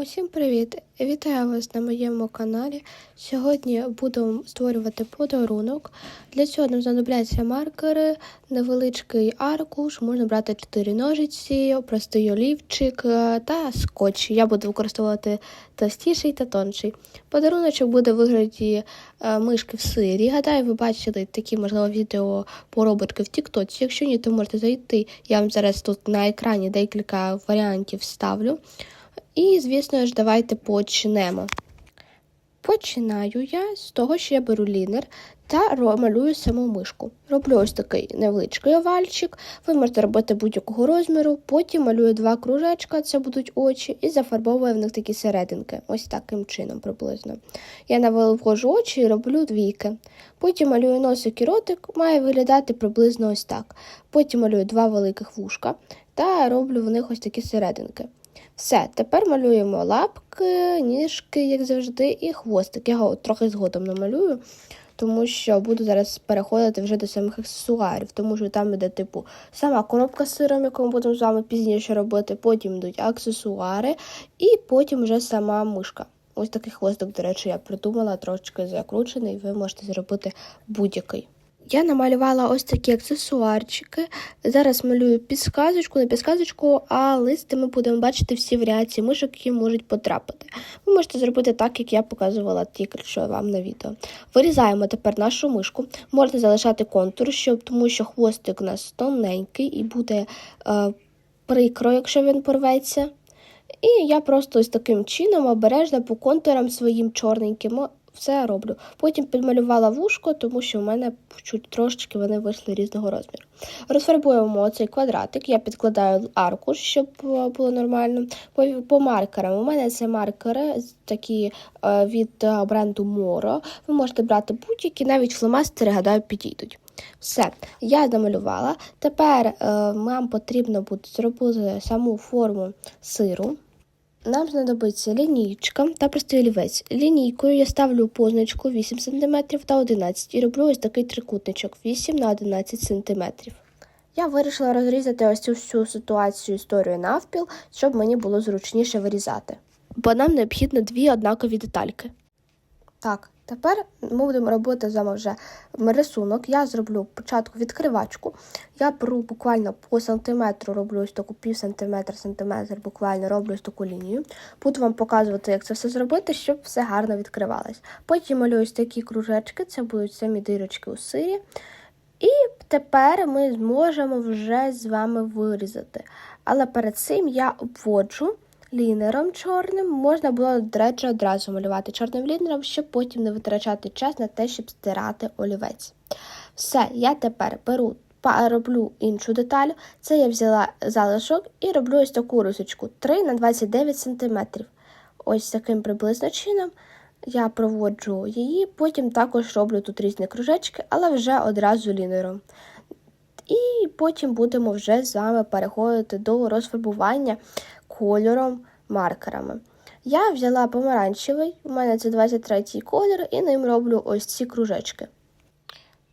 Усім привіт! Вітаю вас на моєму каналі. Сьогодні буду створювати подарунок. Для цього нам знадобляться маркери, невеличкий аркуш, можна брати 4 ножиці, простий олівчик е, та скотч. Я буду використовувати товстіший та тонший. Подаруночок буде в вигляді е, мишки в сирі. Гадаю, ви бачили такі, можливо, відео поробочки в Тіктоці. Якщо ні, то можете зайти. Я вам зараз тут на екрані декілька варіантів ставлю. І, звісно ж, давайте почнемо. Починаю я з того, що я беру лінер та малюю саму мишку. Роблю ось такий невеличкий овальчик. Ви можете робити будь-якого розміру. Потім малюю два кружечка, це будуть очі, і зафарбовую в них такі серединки. Ось таким чином приблизно. Я навожу очі і роблю двійки. Потім малюю носик і ротик, має виглядати приблизно ось так. Потім малюю два великих вушка та роблю в них ось такі серединки. Все, тепер малюємо лапки, ніжки, як завжди, і хвостик. Я його трохи згодом намалюю, тому що буду зараз переходити вже до самих аксесуарів, тому що там іде, типу, сама коробка з сиром, яку ми будемо з вами пізніше робити, потім йдуть аксесуари, і потім вже сама мишка. Ось такий хвостик, до речі, я придумала, трошечки закручений, ви можете зробити будь-який. Я намалювала ось такі аксесуарчики. Зараз малюю підсказочку, не підсказочку, а листи ми будемо бачити всі варіації мишок, які можуть потрапити. Ви можете зробити так, як я показувала тільки що вам на відео. Вирізаємо тепер нашу мишку. Можна залишати контур, щоб, тому що хвостик у нас тоненький і буде е, прикро, якщо він порветься. І я просто ось таким чином обережно по контурам своїм чорненьким все роблю. Потім підмалювала вушко, тому що в мене чуть трошечки вони вийшли різного розміру. Розфарбуємо цей квадратик, я підкладаю аркуш, щоб е, було нормально. По, по маркерам. У мене це маркери такі е, від е, бренду Moro. Ви можете брати будь-які, навіть фломастери, гадаю, підійдуть. Все, я намалювала. Тепер е, нам потрібно буде зробити саму форму сиру. Нам знадобиться лінійка та простий олівець. Лінійкою я ставлю позначку 8 см та 11 і роблю ось такий трикутничок 8 на 11 см. Я вирішила розрізати ось цю всю ситуацію історію навпіл, щоб мені було зручніше вирізати. Бо нам необхідно дві однакові детальки. Так, тепер ми будемо робити з вами вже рисунок. Я зроблю спочатку відкривачку. Я беру буквально по сантиметру, роблю ось таку пів сантиметр, сантиметр, буквально роблю ось таку лінію. Буду вам показувати, як це все зробити, щоб все гарно відкривалось. Потім малюю ось такі кружечки, це будуть самі дирочки у сирі. І тепер ми зможемо вже з вами вирізати. Але перед цим я обводжу лінером чорним. Можна було, до речі, одразу малювати чорним лінером, щоб потім не витрачати час на те, щоб стирати олівець. Все, я тепер беру, роблю іншу деталь. Це я взяла залишок і роблю ось таку рисочку 3 на 29 см. Ось таким приблизно чином. Я проводжу її, потім також роблю тут різні кружечки, але вже одразу лінером. І потім будемо вже з вами переходити до розфарбування кольором маркерами. Я взяла помаранчевий, у мене це 23-й колір, і ним роблю ось ці кружечки.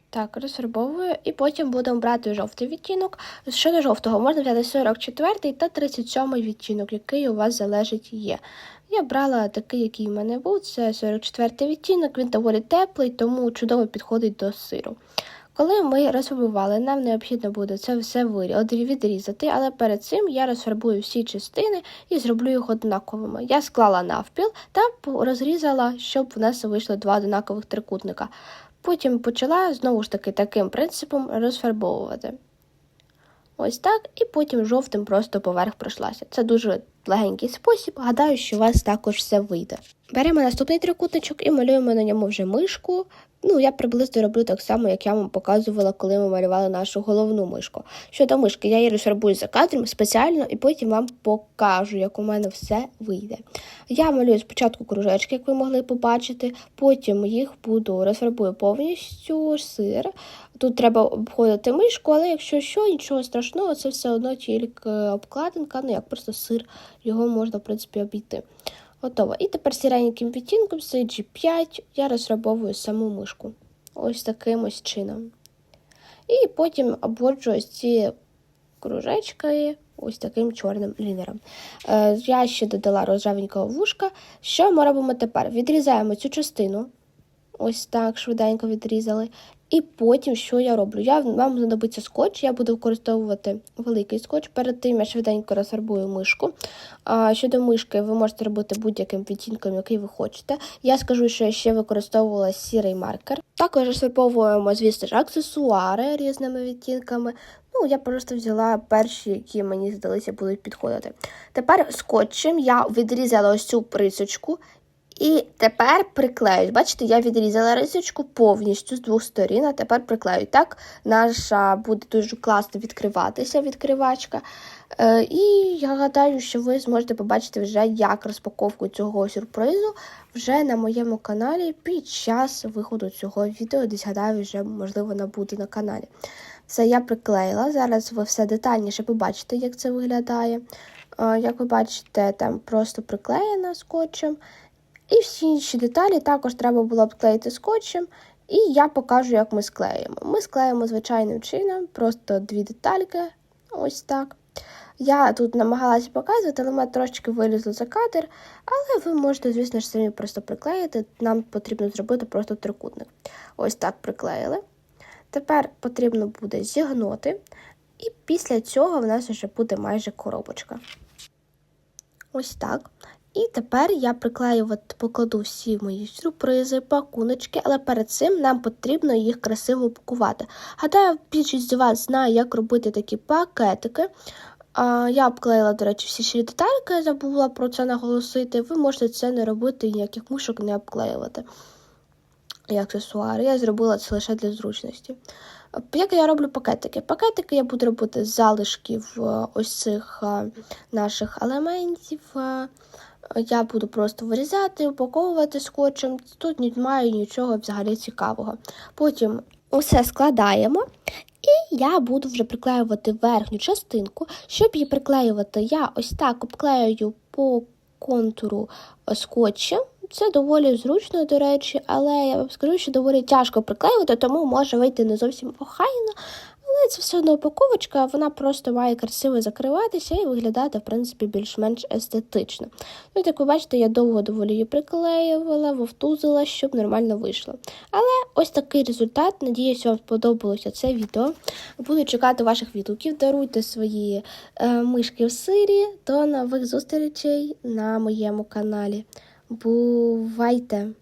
Так, розфарбовую, і потім будемо брати жовтий відтінок. Щодо жовтого, можна взяти 44 та 37 відтінок, який у вас залежить є. Я брала такий, який в мене був, це 44 відтінок, він доволі теплий, тому чудово підходить до сиру. Коли ми розфарбували, нам необхідно буде це все відрізати, але перед цим я розфарбую всі частини і зроблю їх однаковими. Я склала навпіл та розрізала, щоб в нас вийшло два однакових трикутника. Потім почала знову ж таки таким принципом розфарбовувати. Ось так, і потім жовтим просто поверх пройшлася. Це дуже легенький спосіб. Гадаю, що у вас також все вийде. Беремо наступний трикутничок і малюємо на ньому вже мишку. Ну, я приблизно роблю так само, як я вам показувала, коли ми малювали нашу головну мишку. Щодо мишки, я її розфарбую за кадром спеціально і потім вам покажу, як у мене все вийде. Я малюю спочатку кружечки, як ви могли побачити, потім їх буду розфарбую повністю сир. Тут треба обходити мишку, але якщо що, нічого страшного, це все одно тільки обкладинка, ну як просто сир, його можна, в принципі, обійти. Готово. І тепер сіреньким відтінком CG5 я розфарбовую саму мишку. Ось таким ось чином. І потім обводжу ось ці кружечки ось таким чорним лінером. Е, я ще додала рожевенького вушка. Що ми робимо тепер? Відрізаємо цю частину. Ось так швиденько відрізали. І потім, що я роблю? Я, вам знадобиться скотч, я буду використовувати великий скотч. Перед тим я швиденько розфарбую мишку. А щодо мишки, ви можете робити будь-яким відтінком, який ви хочете. Я скажу, що я ще використовувала сірий маркер. Також розфарбовуємо, звісно ж, аксесуари різними відтінками. Ну, я просто взяла перші, які мені здалися будуть підходити. Тепер скотчем я відрізала ось цю присочку. І тепер приклею. Бачите, я відрізала рисочку повністю з двох сторін, а тепер приклею. Так, наша буде дуже класно відкриватися відкривачка. Е, і я гадаю, що ви зможете побачити вже як розпаковку цього сюрпризу вже на моєму каналі під час виходу цього відео. Десь гадаю, вже можливо вона буде на каналі. Все я приклеїла. Зараз ви все детальніше побачите, як це виглядає. Е, Як ви бачите, там просто приклеєно скотчем. І всі інші деталі також треба було обклеїти скотчем. І я покажу, як ми склеїмо. Ми склеїмо звичайним чином, просто дві детальки. Ось так. Я тут намагалася показувати, але мене трошечки вилізло за кадр. Але ви можете, звісно ж, самі просто приклеїти. Нам потрібно зробити просто трикутник. Ось так приклеїли. Тепер потрібно буде зігнути, і після цього в нас вже буде майже коробочка. Ось так. І тепер я приклеювати покладу всі мої сюрпризи, пакуночки, але перед цим нам потрібно їх красиво упакувати. Гадаю, більшість з вас знає, як робити такі пакетики. Я обклеїла, до речі, всі ще детальки, забула про це наголосити. Ви можете це не робити, ніяких мушок не обклеювати. І аксесуари. Я зробила це лише для зручності. Як я роблю пакетики? Пакетики я буду робити з залишків е, ось цих е, наших елементів. Я буду просто вирізати, упаковувати скотчем. Тут немає нічого взагалі цікавого. Потім усе складаємо. І я буду вже приклеювати верхню частинку. Щоб її приклеювати, я ось так обклею по контуру е, скотчем. Це доволі зручно, до речі, але я вам скажу, що доволі тяжко приклеювати, тому може вийти не зовсім охайно. Але це все одно упаковочка, вона просто має красиво закриватися і виглядати, в принципі, більш-менш естетично. Ну, як ви бачите, я довго доволі її приклеювала, вовтузила, щоб нормально вийшло. Але ось такий результат. Надіюсь, вам сподобалося це відео. Буду чекати ваших відгуків. Даруйте свої е, мишки в сирі. До нових зустрічей на моєму каналі. Бувайте!